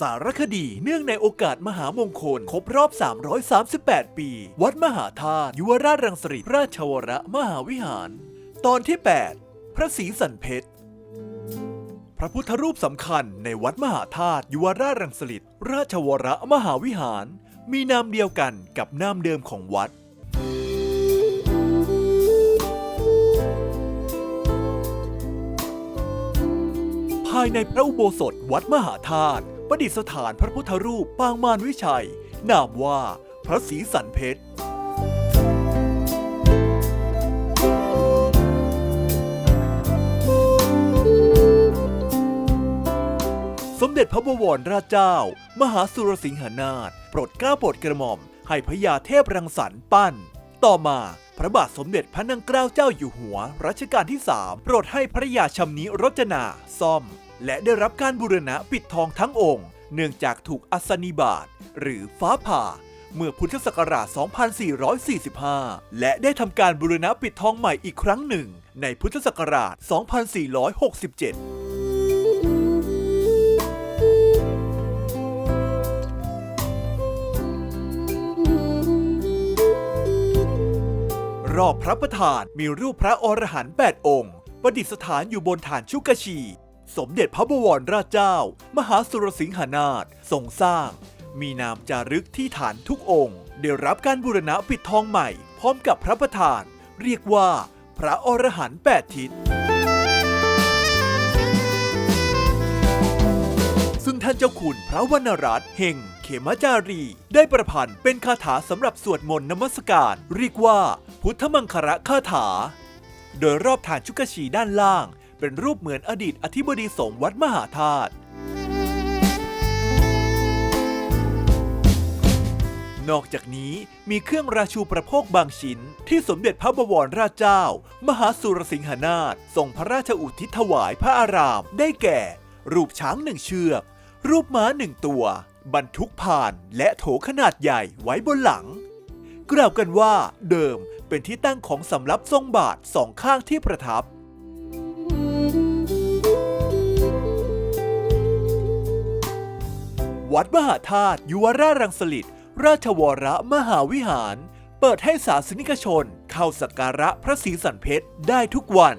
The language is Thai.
สารคดี เนื่องในโอกาสมหามงคล ครบรอบ 338 ปี วัดมหาธาตุยุวราชรังสฤษราชวรมหาวิหาร ตอนที่ 8 พระศรีสันเพชรพระพุทธรูปสำคัญในวัดมหาธาตุยุวราชรังสฤษราชวรมหาวิหาร มีนามเดียวกันกับนามเดิมของวัดายในพระอุโบสถวัดมหาธาตุประดิษฐานพระพุทธรูปปางมารวิชัย นามว่าพระศรีสันเพชรสมเด็จพระบวรราชเจ้า มหาสุรสิงหนาถโปรดเกล้าโปรดกระหม่อม ให้พระยาเทพรังสรรค์ปั้น ต่อมาพระบาทสมเด็จพระนางเกล้าเจ้าอยู่หัว รัชกาลที่ 3 โปรดให้พระยาชำนิรจนาซ่อม และได้รับการบูรณะปิดทองทั้งองค์ เนื่องจากถูกอัศนิบาตหรือฟ้าผ่า เมื่อพุทธศักราช 2445 และได้ทำการบูรณะปิดทองใหม่อีกครั้งหนึ่ง ในพุทธศักราช 2467รอบพระประธานมีรูปพระอรหันต์8องค์ ประดิษฐานอยู่บนฐานชุกชี สมเด็จพระบวรราชเจ้า มหาสุรสิงหนาถทรงสร้าง มีนามจารึกที่ฐานทุกองค์ ได้รับการบูรณะปิดทองใหม่ พร้อมกับพระประธาน เรียกว่าพระอรหันต์8ทิศซึ่งท่านเจ้าคุณพระวรรณรัตน์เฮงเขมจารี ได้ประพันธ์เป็นคาถาสำหรับสวดมนต์นมัสการ เรียกว่า พุทธมังคระคาถา โดยรอบฐานชุกชีด้านล่าง เป็นรูปเหมือนอดีตอธิบดีสงฆ์วัดมหาธาตุนอกจากนี้มีเครื่องราชูประโภคบางชิ้น ที่สมเด็จพระบวรราชเจ้า มหาสุรสิงหนาถทรงพระราชอุทิศถวายพระอาราม ได้แก่ รูปช้างหนึ่งเชือก รูปม้าหนึ่งตัว บรรทุกผ่านและโถขนาดใหญ่ไว้บนหลัง กล่าวกันว่าเดิมเป็นที่ตั้งของสำรับทรงบาทสองข้างที่ประทับ วัดมหาธาตุยุวราชรังสฤษราชวรมหาวิหาร เปิดให้ศาสนิกชน เข้าสักการะพระศรีสันเพชรได้ทุกวัน